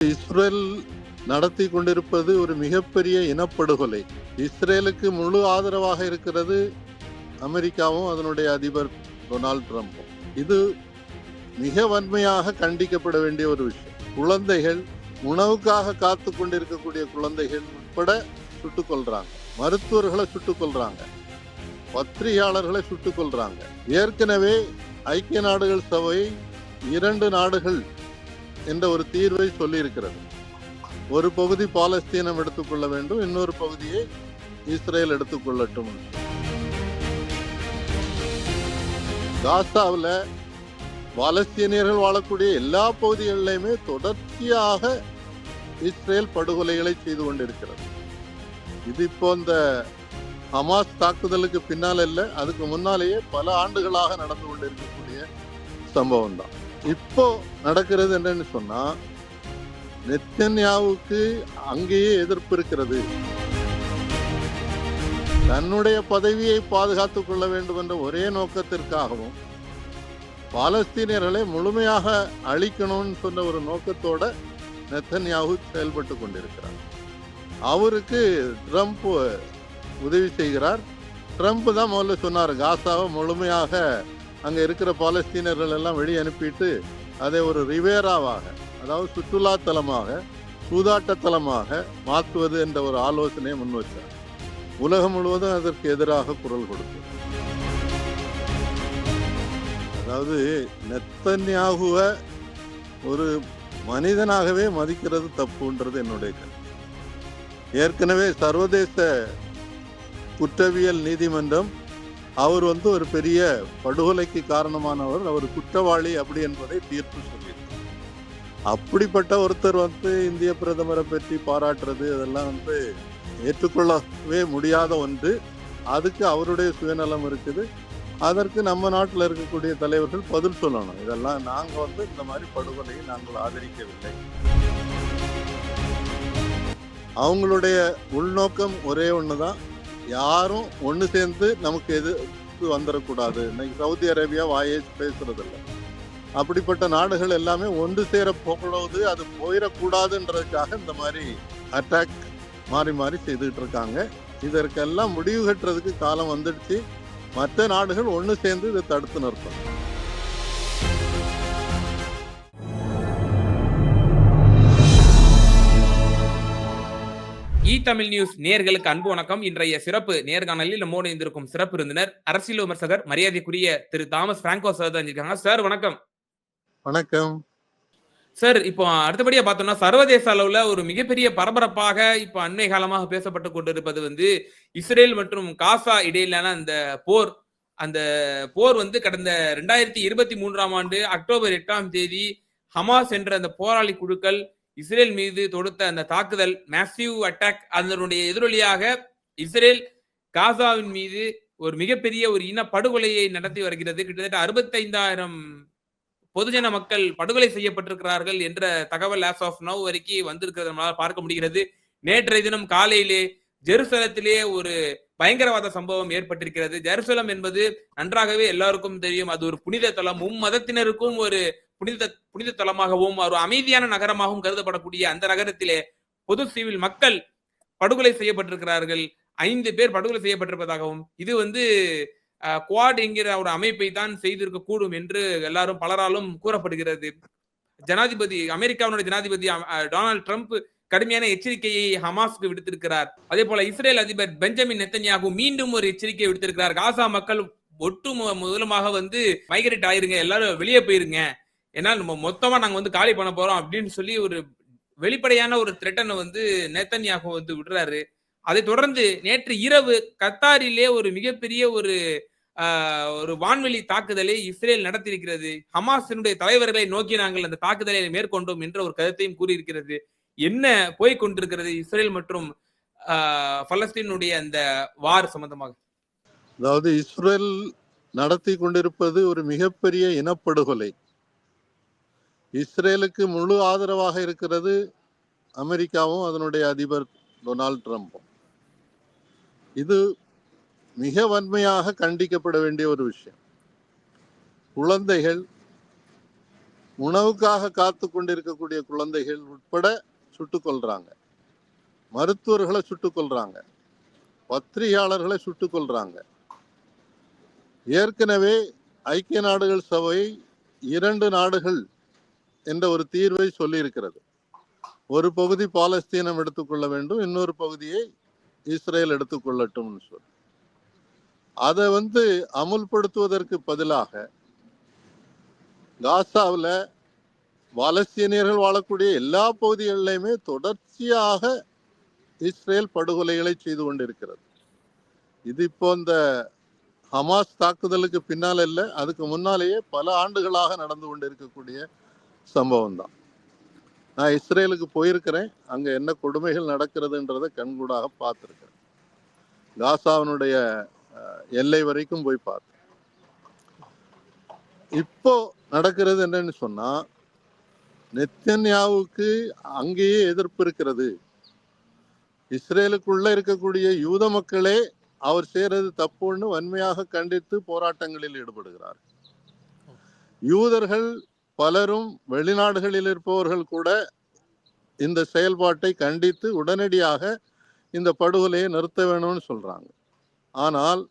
Israel நடத்தி கொண்டிருப்பது ஒரு மிகப்பெரிய இனப்படுகொலை. இஸ்ரேலுக்கு முழு ஆதரவாக இருக்கிறது அமெரிக்காவும் அதனுடைய அதிபர் டொனால்ட் ட்ரம்ப்பும். இது மிக வன்மையாக கண்டிக்கப்பட வேண்டிய ஒரு விஷயம். குழந்தைகள் உணவுக்காக காத்து கொண்டிருக்கக்கூடிய குழந்தைகள் உட்பட சுட்டுக் கொள்றாங்க மருத்துவர்களை சுட்டுக் கொள்றாங்க பத்திரிகையாளர்களை சுட்டுக் கொள்றாங்க ஏற்கனவே ஐக்கிய நாடுகள் சபை இரண்டு நாடுகள் என்ற ஒரு தீர்வை சொல்லியிருக்கிறது. ஒரு பகுதி பாலஸ்தீனம் எடுத்துக்கொள்ள வேண்டும் இன்னொரு பகுதியை இஸ்ரேல் எடுத்துக்கொள்ளட்டும். காசாவில் பாலஸ்தீனியர்கள் வாழக்கூடிய எல்லா பகுதிகளிலையுமே தொடர்ச்சியாக இஸ்ரேல் படுகொலைகளை செய்து கொண்டிருக்கிறது. இது இப்போ இந்த ஹமாஸ் தாக்குதலுக்கு பின்னால் இல்லை அதுக்கு முன்னாலேயே பல ஆண்டுகளாக நடந்து கொண்டிருக்கக்கூடிய சம்பவம் தான் இப்போ நடக்கிறது என்னன்னு சொன்னா நெத்தன்யாவுக்கு அங்கேயே எதிர்ப்பு இருக்கிறது. தன்னுடைய பதவியை பாதுகாத்துக் கொள்ள வேண்டும் என்ற ஒரே நோக்கத்திற்காகவும் பாலஸ்தீனியர்களை முழுமையாக அழிக்கணும்னு சொன்ன ஒரு நோக்கத்தோட நெத்தன்யாவு செயல்பட்டு கொண்டிருக்கிறார். அவருக்கு ட்ரம்ப் உதவி செய்கிறார். ட்ரம்ப் தான் முதல்ல சொன்னார் காசாவை முழுமையாக அங்கே இருக்கிற பாலஸ்தீனர்கள் எல்லாம் வெளியே அனுப்பிட்டு அதை ஒரு ரிவேராவாக அதாவது சுற்றுலா தலமாக சூதாட்ட தலமாக மாற்றுவது என்ற ஒரு ஆலோசனையை முன்வைச்சார் உலகம் முழுவதும் அதற்கு எதிராக குரல் கொடுத்தது. அதாவது நெத்தன்யாகுவ ஒரு மனிதனாகவே மதிக்கிறது தப்புன்றது என்னுடைய கருத்து. ஏற்கனவே சர்வதேச குற்றவியல் நீதிமன்றம் அவர் வந்து ஒரு பெரிய படுகொலைக்கு காரணமானவர் அவர் குற்றவாளி அப்படி என்பதை தீர்ப்பு சொல்லியிருக்கார். அப்படிப்பட்ட ஒருத்தர் வந்து இந்திய பிரதமரை பற்றி பாராட்டுறது இதெல்லாம் வந்து ஏற்றுக்கொள்ளவே முடியாத ஒன்று. அதுக்கு அவருடைய சுயநலம் இருக்குது. அதற்கு நம்ம நாட்டில் இருக்கக்கூடிய தலைவர்கள் பதில் சொல்லணும். இதெல்லாம் நாங்கள் வந்து இந்த மாதிரி படுகொலையை நாங்கள் ஆதரிக்கவில்லை. அவங்களுடைய உள்நோக்கம் ஒரே ஒன்று தான் யாரும் ஒன்று சேர்ந்து நமக்கு எதிர்த்து வந்துடக்கூடாது இன்னைக்கு சவுதி அரேபியா வாயே பேசுறதில்ல. அப்படிப்பட்ட நாடுகள் எல்லாமே ஒன்று சேர போகிறது அது போயிடக்கூடாதுன்றதுக்காக இந்த மாதிரி அட்டாக் மாறி மாறி செய்துட்டு இருக்காங்க. இதற்கெல்லாம் முடிவு கட்டுறதுக்கு காலம் வந்துடுச்சு. மற்ற நாடுகள் ஒன்று சேர்ந்து இதை தடுத்து நிறுத்தணும். இ தமிழ் நியூஸ் நேர்களுக்கு அன்பு வணக்கம். இன்றைய சிறப்பு நேர்காணலில் நம்மோடு இருந்திருக்கும் சிறப்பு விருந்தினர் அரசியல் விமர்சகர் மரியாதைக்குரிய திரு தாமஸ் பிராங்கோ சார் தான் இருக்காங்க. சார் வணக்கம். வணக்கம். சார் இப்போ அடுத்தபடியா பார்த்தோம்னா சர்வதேச அளவுல ஒரு மிகப்பெரிய பரபரப்பாக இப்போ அண்மை காலமாக பேசப்பட்டு கொண்டிருப்பது வந்து இஸ்ரேல் மற்றும் காசா இடையிலான அந்த போர். அந்த போர் வந்து கடந்த ரெண்டாயிரத்தி இருபத்தி மூன்றாம் ஆண்டு அக்டோபர் எட்டாம் தேதி ஹமாஸ் என்ற அந்த போராளி குழுக்கள் இஸ்ரேல் மீது தொடுத்த அந்த தாக்குதல் மேசிவ் அட்டாக் அதனுடைய எதிரொலியாக இஸ்ரேல் காசாவின் மீது ஒரு மிகப்பெரிய ஒரு இன படுகொலையை நடத்தி வருகிறது. கிட்டத்தட்ட அறுபத்தைந்தாயிரம் பொதுஜன மக்கள் படுகொலை செய்யப்பட்டிருக்கிறார்கள் என்ற தகவல் ஆஸ் ஆஃப் நவ் வரைக்கும் வந்திருக்கிறது நம்மளால் பார்க்க முடிகிறது. நேற்றைய தினம் காலையிலே ஜெருசலத்திலே ஒரு பயங்கரவாத சம்பவம் ஏற்பட்டிருக்கிறது. ஜெருசலம் என்பது நன்றாகவே எல்லாருக்கும் தெரியும். அது ஒரு புனித தலம். மும்மதத்தினருக்கும் ஒரு புனித புனித தலமாகவும் ஒரு அமைதியான நகரமாகவும் கருதப்படக்கூடிய அந்த நகரத்திலே பொது சிவில் மக்கள் படுகொலை செய்யப்பட்டிருக்கிறார்கள். ஐந்து பேர் படுகொலை செய்யப்பட்டிருப்பதாகவும் இது வந்து குவாட் என்கிற ஒரு அமைப்பை தான் செய்திருக்க கூடும் என்று எல்லாரும் பலராலும் கூறப்படுகிறது. ஜனாதிபதி அமெரிக்காவினுடைய ஜனாதிபதி டொனால்டு ட்ரம்ப் கடுமையான எச்சரிக்கையை ஹமாஸ்க்கு விடுத்திருக்கிறார். அதே போல இஸ்ரேல் அதிபர் பெஞ்சமின் நெத்தன்யாகு மீண்டும் ஒரு எச்சரிக்கை விடுத்திருக்கிறார். காசா மக்கள் ஒட்டு முதலமாக வந்து மைக்ரேட் ஆயிருங்க எல்லாரும் வெளியே போயிருங்க. ஏன்னா நம்ம மொத்தமா நாங்க வந்து காலி பண்ண போறோம் அப்படின்னு சொல்லி ஒரு வெளிப்படையான ஒரு த்ரெட்டனை வந்து நேத்தன்யாகு வந்து விடுறாரு. அதை தொடர்ந்து நேற்று இரவு கத்தாரிலே ஒரு மிகப்பெரிய ஒரு ஒரு வான்வெளி தாக்குதலை இஸ்ரேல் நடத்தியிருக்கிறது. ஹமாஸினுடைய தலைவர்களை நோக்கி நாங்கள் அந்த தாக்குதலை மேற்கொண்டோம் என்ற ஒரு கருத்தையும் கூறியிருக்கிறது. என்ன போய் கொண்டிருக்கிறது இஸ்ரேல் மற்றும் பலஸ்தீனுடைய அந்த வார் சம்பந்தமாக? அதாவது இஸ்ரேல் நடத்தி கொண்டிருப்பது ஒரு மிகப்பெரிய இனப்படுகொலை. இஸ்ரேலுக்கு முழு ஆதரவாக இருக்கிறது அமெரிக்காவும் அதனுடைய அதிபர் டொனால்ட் ட்ரம்ப்பும் இது மிக வன்மையாக கண்டிக்கப்பட வேண்டிய ஒரு விஷயம். குழந்தைகள் உணவுக்காக காத்து கொண்டிருக்கக்கூடிய குழந்தைகள் உட்பட சுட்டுக் கொள்றாங்க மருத்துவர்களை சுட்டுக் கொள்றாங்க பத்திரிகையாளர்களை சுட்டுக் கொள்றாங்க ஏற்கனவே ஐக்கிய நாடுகள் சபை இரண்டு நாடுகள் என்ற ஒரு தீர்வை சொல்லியிருக்கிறது. ஒரு பகுதி பாலஸ்தீனம் எடுத்துக்கொள்ள வேண்டும் இன்னொரு பகுதியை இஸ்ரேல் எடுத்துக்கொள்ளட்டும்னு சொல்லி அதை வந்து அமுல்படுத்துவதற்கு பதிலாக காசாவில் பாலஸ்தீனியர்கள் வாழக்கூடிய எல்லா பகுதிகளிலையுமே தொடர்ச்சியாக இஸ்ரேல் படுகொலைகளை செய்து கொண்டிருக்கிறது. இது இப்போ இந்த ஹமாஸ் தாக்குதலுக்கு பின்னால் இல்லை அதுக்கு முன்னாலேயே பல ஆண்டுகளாக நடந்து கொண்டிருக்கக்கூடிய சம்பவம் தான் நான் இஸ்ரேலுக்கு போயிருக்கிறேன். அங்க என்ன கொடுமைகள் நடக்கிறதுன்றதை கண்கூடாக பார்த்துருக்கேன் காசாவினுடைய அஹ், எல்லை வரைக்கும் போய் பார்த்தேன். இப்போ நடக்கிறது என்னன்னு சொன்னா நெத்தன்யாவுக்கு அங்கேயே எதிர்ப்பு இருக்கிறது. இஸ்ரேலுக்குள்ள இருக்கக்கூடிய யூத மக்களே அவர் செய்யறது தப்புன்னு வன்மையாக கண்டித்து போராட்டங்களில் ஈடுபடுகிறார் யூதர்கள் பலரும் வெளிநாடுகளில் இருப்பவர்கள் கூட இந்த செயல்பாட்டை கண்டித்து உடனடியாக இந்த படுகொலையை நிறுத்த வேணும்னு சொல்றாங்க. ஆனால்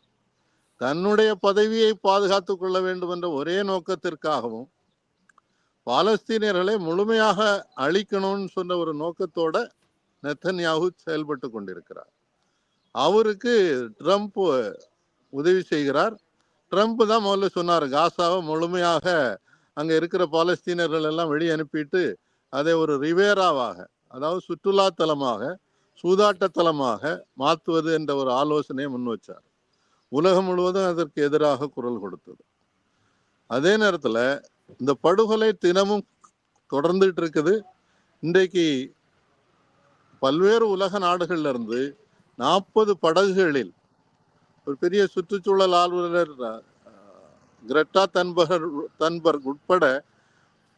தன்னுடைய பதவியை பாதுகாத்து கொள்ள வேண்டும் என்ற ஒரே நோக்கத்திற்காகவும் பாலஸ்தீனியர்களை முழுமையாக அழிக்கணும்னு சொன்ன ஒரு நோக்கத்தோட நெத்தன்யாகு செயல்பட்டு கொண்டிருக்கிறார். அவருக்கு ட்ரம்ப் உதவி செய்கிறார். ட்ரம்ப் தான் முதல்ல சொன்னார் காசாவை முழுமையாக அங்கே இருக்கிற பாலஸ்தீனர்கள் எல்லாம் வெளியே அனுப்பிட்டு அதை ஒரு ரிவேராவாக அதாவது சுற்றுலா தலமாக சூதாட்ட தலமாக மாற்றுவது என்ற ஒரு ஆலோசனையை முன் வச்சார் உலகம் முழுவதும் அதற்கு எதிராக குரல் கொடுத்தது. அதே நேரத்தில் இந்த படுகொலை தினமும் தொடர்ந்துட்டு இருக்குது இன்றைக்கு பல்வேறு உலக நாடுகள்ல இருந்து நாற்பது படகுகளில் ஒரு பெரிய சுற்றுச்சூழல் ஆர்வலர் கிரெட்டா தன்பர் தன்பர்க் உட்பட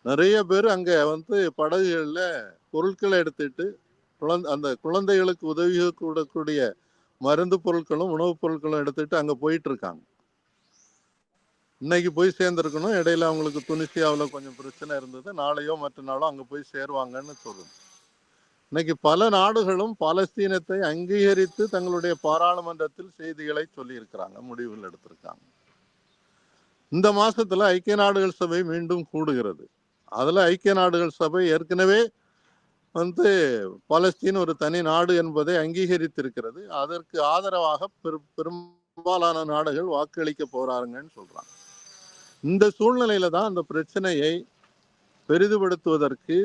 நிறைய பேர் அங்க வந்து படகுகள்ல பொருட்களை எடுத்துட்டு குழந்தை அந்த குழந்தைகளுக்கு உதவி கூடக்கூடிய மருந்து பொருட்களும் உணவுப் பொருட்களும் எடுத்துட்டு அங்கே போயிட்டு இருக்காங்க இன்னைக்கு போய் சேர்ந்துருக்கணும். இடையில அவங்களுக்கு துனிசியாவில் கொஞ்சம் பிரச்சனை இருந்தது. நாளையோ மற்ற நாளோ அங்க போய் சேருவாங்கன்னு சொல்லுது. இன்னைக்கு பல நாடுகளும் பாலஸ்தீனத்தை அங்கீகரித்து தங்களுடைய பாராளுமன்றத்தில் செய்திகளை சொல்லியிருக்கிறாங்க முடிவுகள் எடுத்திருக்காங்க. இந்த மாசத்துல ஐக்கிய நாடுகள் சபை மீண்டும் கூடுகிறது. அதுல ஐக்கிய நாடுகள் சபை ஏற்கனவே வந்து பாலஸ்தீன் ஒரு தனி நாடு என்பதை அங்கீகரித்திருக்கிறது. அதற்கு ஆதரவாக பெரும்பாலான நாடுகள் வாக்களிக்க போறாங்கன்னு சொல்றாங்க. இந்த சூழ்நிலையில தான் அந்த பிரச்சனையை பெரிதுபடுத்துவதற்கு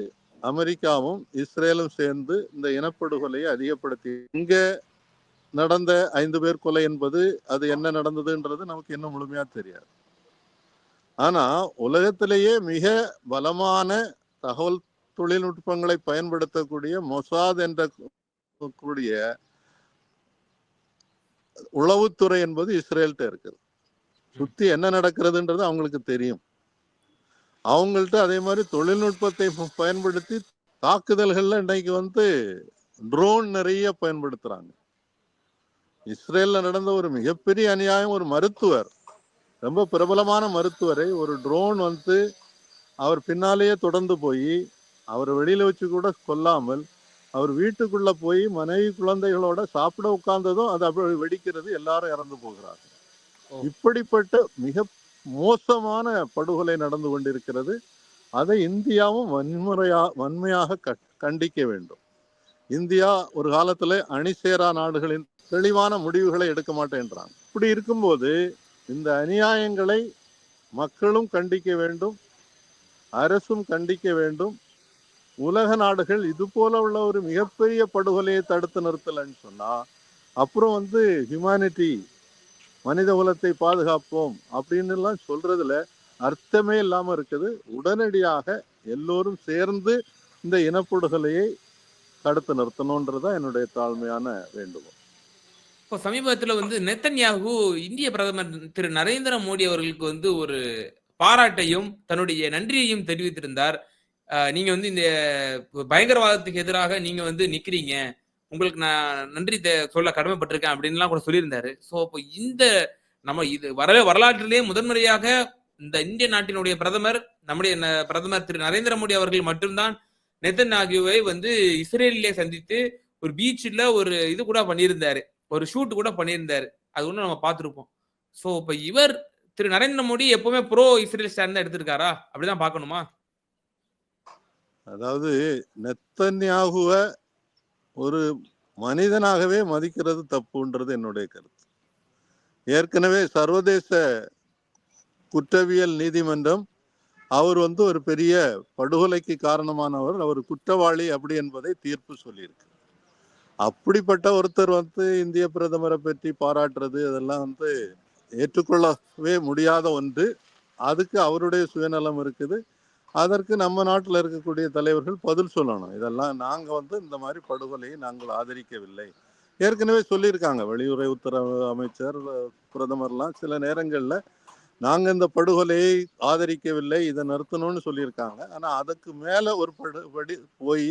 அமெரிக்காவும் இஸ்ரேலும் சேர்ந்து இந்த இனப்படுகொலையை அதிகப்படுத்தி இங்க நடந்த ஐந்து பேர் கொலை என்பது அது என்ன நடந்ததுன்றது நமக்கு இன்னும் முழுமையா தெரியாது. ஆனா உலகத்திலேயே மிக பலமான தகவல் தொழில்நுட்பங்களை பயன்படுத்தக்கூடிய மொசாத் என்ற கூடிய உளவுத்துறை என்பது இஸ்ரேல்கிட்ட இருக்குது. சுத்தி என்ன நடக்கிறதுன்றது அவங்களுக்கு தெரியும். அவங்கள்ட்ட அதே மாதிரி தொழில்நுட்பத்தை பயன்படுத்தி தாக்குதல்கள்ல இன்னைக்கு வந்து ட்ரோன் நிறைய பயன்படுத்துறாங்க. இஸ்ரேல்ல நடந்த ஒரு மிகப்பெரிய அநியாயம் ஒரு மருத்துவர் ரொம்ப பிரபலமான மருத்துவரை ஒரு ட்ரோன் வந்து அவர் பின்னாலேயே தொடர்ந்து போய் அவர் வெளியில வச்சு கூட கொல்லாமல் அவர் வீட்டுக்குள்ள போய் மனைவி குழந்தைகளோட சாப்பிட உட்கார்ந்ததும் அது அப்படி வெடிக்கிறது எல்லாரும் இறந்து போகிறார்கள் ஓ. இப்படிப்பட்ட மிக மோசமான படுகொலை நடந்து கொண்டிருக்கிறது. அதை இந்தியாவும் வன்முறையா வன்மையாக க- கண்டிக்க வேண்டும். இந்தியா ஒரு காலத்துல அணிசேரா நாடுகளின் தெளிவான முடிவுகளை எடுக்க மாட்டேன்றாங்க. இப்படி இருக்கும்போது இந்த அநியாயங்களை மக்களும் கண்டிக்க வேண்டும் அரசும் கண்டிக்க வேண்டும். உலக நாடுகள் இது போல உள்ள ஒரு மிகப்பெரிய படுகொலையை தடுத்து நிறுத்தலைன்னு சொன்னா அப்புறம் வந்து ஹியூமானிட்டி மனித குலத்தை பாதுகாப்போம் அப்படின்னு எல்லாம் சொல்றதுல அர்த்தமே இல்லாம இருக்குது. உடனடியாக எல்லோரும் சேர்ந்து இந்த இனப்படுகொலையை தடுத்து நிறுத்தணுன்றதுதான் என்னுடைய தாழ்மையான வேண்டுகோள். இப்போ சமீபத்தில் வந்து நெத்தன்யாகு இந்திய பிரதமர் திரு நரேந்திர மோடி அவர்களுக்கு வந்து ஒரு பாராட்டையும் தன்னுடைய நன்றியையும் தெரிவித்திருந்தார். நீங்க வந்து இந்த பயங்கரவாதத்துக்கு எதிராக நீங்க வந்து நிக்கிறீங்க. உங்களுக்கு நான் நன்றி தெ- சொல்ல கடமைப்பட்டிருக்கேன் அப்படின்லாம் கூட சொல்லியிருந்தாரு. ஸோ அப்போ இந்த நம்ம இது வர வரலாற்றிலேயே முதன்முறையாக இந்த இந்திய நாட்டினுடைய பிரதமர் நம்முடைய ந- பிரதமர் திரு நரேந்திர மோடி அவர்கள் மட்டும்தான் நெத்தன் நெத்தன்யாகுவை வந்து இஸ்ரேலிலே சந்தித்து ஒரு பீச்சில் ஒரு இது கூட பண்ணியிருந்தாரு. ஒரு ஷூட் கூட பண்ணியிருந்தாரு. அது ஒன்றும் நம்ம பார்த்துருப்போம். ஸோ இப்போ இவர் திரு. நரேந்திர மோடி எப்பவுமே ப்ரோ இஸ்ரேல் ஸ்டாண்ட் தான் எடுத்திருக்காரா? அப்படிதான் பார்க்கணுமா? அதாவது நெத்தன்யாகுவ ஒரு மனிதனாகவே மதிக்கிறது தப்புன்றது என்னுடைய கருத்து. ஏற்கனவே சர்வதேச குற்றவியல் நீதிமன்றம் அவர் வந்து ஒரு பெரிய படுகொலைக்கு காரணமானவர். அவர் குற்றவாளி அப்படி என்பதை தீர்ப்பு சொல்லியிருக்கு. அப்படிப்பட்ட ஒருத்தர் வந்து இந்திய பிரதமரை பற்றி பாராட்டுறது அதெல்லாம் வந்து ஏற்றுக்கொள்ளவே முடியாத ஒன்று. அதுக்கு அவருடைய சுயநலம் இருக்குது. அதற்கு நம்ம நாட்டில் இருக்கக்கூடிய தலைவர்கள் பதில் சொல்லணும். இதெல்லாம் நாங்கள் வந்து இந்த மாதிரி படுகொலையை நாங்கள் ஆதரிக்கவில்லை. ஏற்கனவே சொல்லியிருக்காங்க. வெளியுறவுத்துறை அமைச்சர் பிரதமர்லாம் சில நேரங்களில் நாங்கள் இந்த படுகொலையை ஆதரிக்கவில்லை இதை நிறுத்தணும்னு சொல்லியிருக்காங்க. ஆனால் அதுக்கு மேலே ஒரு படு படி போய்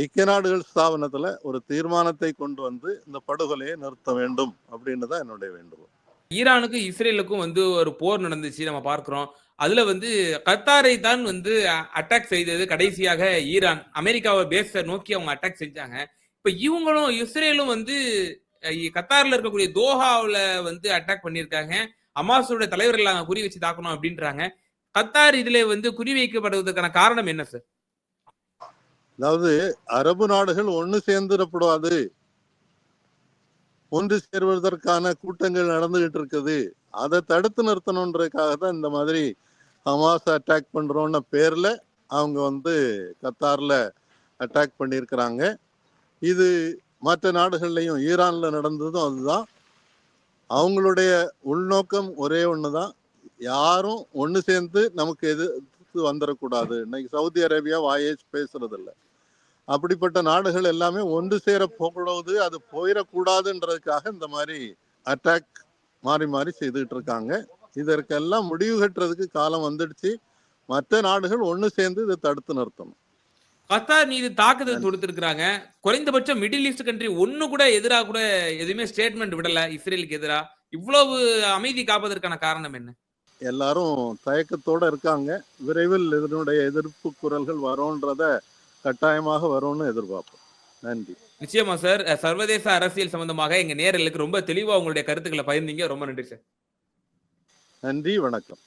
ஐக்கிய நாடுகள் ஸ்தாபனத்தில் ஒரு தீர்மானத்தை கொண்டு வந்து இந்த படுகொலையை நிறுத்த வேண்டும் அப்படின்னு தான் என்னுடைய வேண்டுகோள். ஈரானுக்கும் இஸ்ரேலுக்கும் வந்து ஒரு போர் நடந்துச்சு நம்ம பார்க்கிறோம். அதுல வந்து கத்தாரை தான் வந்து அட்டாக் செய்தது கடைசியாக ஈரான். அமெரிக்காவை பேஸ நோக்கி அவங்க அட்டாக் செஞ்சாங்க. இப்ப இவங்களும் இஸ்ரேலும் வந்து கத்தாரில் கத்தார்ல இருக்கக்கூடிய தோஹாவில் வந்து அட்டாக் பண்ணியிருக்காங்க. அமாசோட தலைவர்கள் அங்க குறி வச்சு தாக்கணும் அப்படின்றாங்க. கத்தார் இதுல வந்து குறி வைக்கப்படுவதற்கான காரணம் என்ன சார் அதாவது அரபு நாடுகள் ஒன்று சேர்ந்துடக்கூடாது ஒன்று சேர்வதற்கான கூட்டங்கள் நடந்துகிட்டு இருக்குது. அதை தடுத்து நிறுத்தணுன்றதுக்காக தான் இந்த மாதிரி ஹமாஸ் அட்டாக் பண்றோம்ன பேர்ல அவங்க வந்து கத்தார்ல அட்டாக் பண்ணியிருக்கிறாங்க. இது மற்ற நாடுகள்லையும் ஈரான்ல நடந்ததும் அதுதான். அவங்களுடைய உள்நோக்கம் ஒரே ஒன்று தான் யாரும் ஒன்று சேர்ந்து நமக்கு எதிர்த்து வந்துடக்கூடாது இன்னைக்கு சவுதி அரேபியா வாயே பேசுறதில்லை. அப்படிப்பட்ட நாடுகள் எல்லாமே ஒன்று சேர போகிறது அது போயிடக்கூடாதுன்றதுக்காக இந்த மாதிரி அட்டாக் மாறி மாறி செய்துட்டு இருக்காங்க. இதற்கெல்லாம் முடிவு கட்டுறதுக்கு காலம் வந்துடுச்சு. மற்ற நாடுகள் ஒன்று சேர்ந்து இதை தடுத்து நிறுத்தணும். கத்தார் மீது தாக்குதல் தொடுத்திருக்கிறாங்க. குறைந்தபட்சம் மிடில் ஈஸ்ட் கண்ட்ரி ஒண்ணு கூட எதிராக கூட எதுவுமே ஸ்டேட்மெண்ட் விடல இஸ்ரேலுக்கு எதிரா. இவ்வளவு அமைதி காப்பதற்கான காரணம் என்ன? எல்லாரும் தயக்கத்தோட இருக்காங்க. விரைவில் இதனுடைய எதிர்ப்பு குரல்கள் வரும்ன்றத கட்டாயமாக வரும்னு எதிர்பார்ப்போம். நன்றி. நிச்சயமா சார் சர்வதேச அரசியல் சம்பந்தமாக எங்க நேரலுக்கு ரொம்ப தெளிவா உங்களுடைய கருத்துக்களை பகிர்ந்தீங்க. ரொம்ப நன்றி சார் நன்றி வணக்கம்.